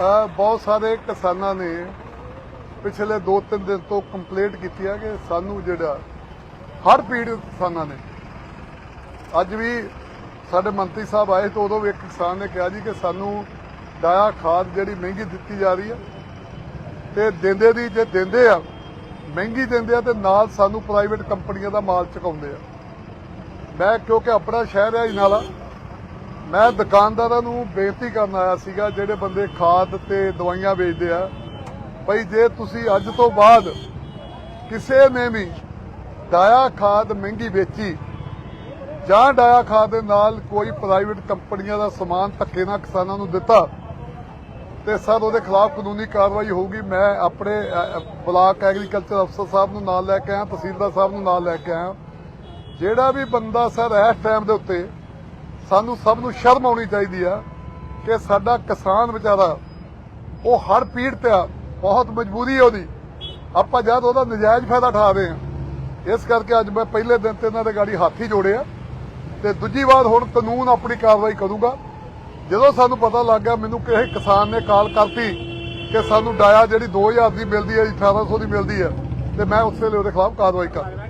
ਬਹੁਤ ਸਾਰੇ ਕਿਸਾਨਾਂ ਨੇ ਪਿਛਲੇ 2-3 ਦਿਨ ਤੋਂ ਕੰਪਲੇਂਟ ਕੀਤੀ ਹੈ ਕਿ ਸਾਨੂੰ ਜਿਹੜਾ ਹਰ ਪੀੜਤ ਕਿਸਾਨਾਂ ਨੇ। ਅੱਜ ਵੀ ਸਾਡੇ ਮੰਤਰੀ ਸਾਹਿਬ ਆਏ ਤਾਂ ਉਦੋਂ ਵੀ ਇੱਕ ਕਿਸਾਨ ਨੇ ਕਿਹਾ ਜੀ ਕਿ ਸਾਨੂੰ ਡਾਇਆ ਖਾਦ ਜਿਹੜੀ ਮਹਿੰਗੀ ਦਿੱਤੀ ਜਾ ਰਹੀ ਹੈ ਤੇ ਦਿੰਦੇ ਦੀ ਜੇ ਦਿੰਦੇ ਆ, ਮਹਿੰਗੀ ਦਿੰਦੇ ਆ ਤੇ ਨਾਲ ਸਾਨੂੰ ਪ੍ਰਾਈਵੇਟ ਕੰਪਨੀਆਂ ਦਾ ਮਾਲ ਚੁਕਾਉਂਦੇ ਆ। ਮੈਂ ਕਿਉਂਕਿ ਆਪਣਾ ਸ਼ਹਿਰ ਹੈ ਇਨਾਲਾ ਮੈਂ ਦੁਕਾਨਦਾਰਾਂ ਨੂੰ ਬੇਨਤੀ ਕਰਨ ਆਇਆ ਸੀਗਾ, ਜਿਹੜੇ ਬੰਦੇ ਖਾਦ ਤੇ ਦਵਾਈਆਂ ਵੇਚਦੇ ਆ, ਭਈ ਜੇ ਤੁਸੀਂ ਅੱਜ ਤੋਂ ਬਾਅਦ ਕਿਸੇ ਨੇ ਵੀ ਡਾਇਆ ਖਾਦ ਮਹਿੰਗੀ ਵੇਚੀ, ਜਾਂ ਡਾਇਆ ਖਾਦ ਦੇ ਨਾਲ ਕੋਈ ਪ੍ਰਾਈਵੇਟ ਕੰਪਨੀਆਂ ਦਾ ਸਮਾਨ ਧੱਕੇ ਨਾਲ ਕਿਸਾਨਾਂ ਨੂੰ ਦਿੱਤਾ, ਤੇ ਸਰ ਉਹਦੇ ਖਿਲਾਫ ਕਾਨੂੰਨੀ ਕਾਰਵਾਈ ਹੋਊਗੀ, ਮੈਂ ਆਪਣੇ ਬਲਾਕ ਐਗਰੀਕਲਚਰ ਅਫਸਰ ਸਾਹਿਬ ਨੂੰ ਨਾਲ ਲੈ ਕੇ ਆਇਆ, ਤਹਿਸੀਲਦਾਰ ਸਾਹਿਬ ਨੂੰ ਨਾਲ ਲੈ ਕੇ ਆਇਆ। ਜਿਹੜਾ ਵੀ ਬੰਦਾ ਸਰ ਇਸ ਟਾਈਮ ਦੇ ਉੱਤੇ ਸਾਨੂੰ ਸਭ ਨੂੰ ਸ਼ਰਮ ਆਉਣੀ ਚਾਹੀਦੀ ਆ ਕਿ ਸਾਡਾ ਕਿਸਾਨ ਵਿਚਾਰਾ, ਉਹ ਹੜ ਪੀੜਤ ਆ, ਬਹੁਤ ਮਜਬੂਰੀ ਹੈ ਉਹਦੀ। ਆਪਾਂ ਜਦ ਉਹਦਾ ਨਜਾਇਜ਼ ਫਾਇਦਾ ਉਠਾ ਰਹੇ ਆ। ਇਸ ਕਰਕੇ ਅੱਜ ਮੈਂ ਪਹਿਲੇ ਦਿਨ ਤੇ ਇਹਨਾਂ ਦੇ ਗਾੜੀ ਹੱਥ ਹੀ ਜੋੜਿਆ ਤੇ ਦੂਜੀ ਵਾਰ ਹੁਣ ਕਾਨੂੰਨ ਆਪਣੀ ਕਾਰਵਾਈ ਕਰੂਗਾ। ਜਦੋਂ ਸਾਨੂੰ ਪਤਾ ਲੱਗ ਗਿਆ, ਮੈਨੂੰ ਕਿਸੇ ਕਿਸਾਨ ਨੇ ਕਾਲ ਕਰਤੀ ਕਿ ਸਾਨੂੰ ਡਾਇਆ ਜਿਹੜੀ 2000 ਦੀ ਮਿਲਦੀ ਹੈ 1800 ਦੀ ਮਿਲਦੀ ਹੈ ਤੇ ਮੈਂ ਉਸੇ ਵੇਲੇ ਉਹਦੇ ਖਿਲਾਫ ਕਾਰਵਾਈ ਕਰ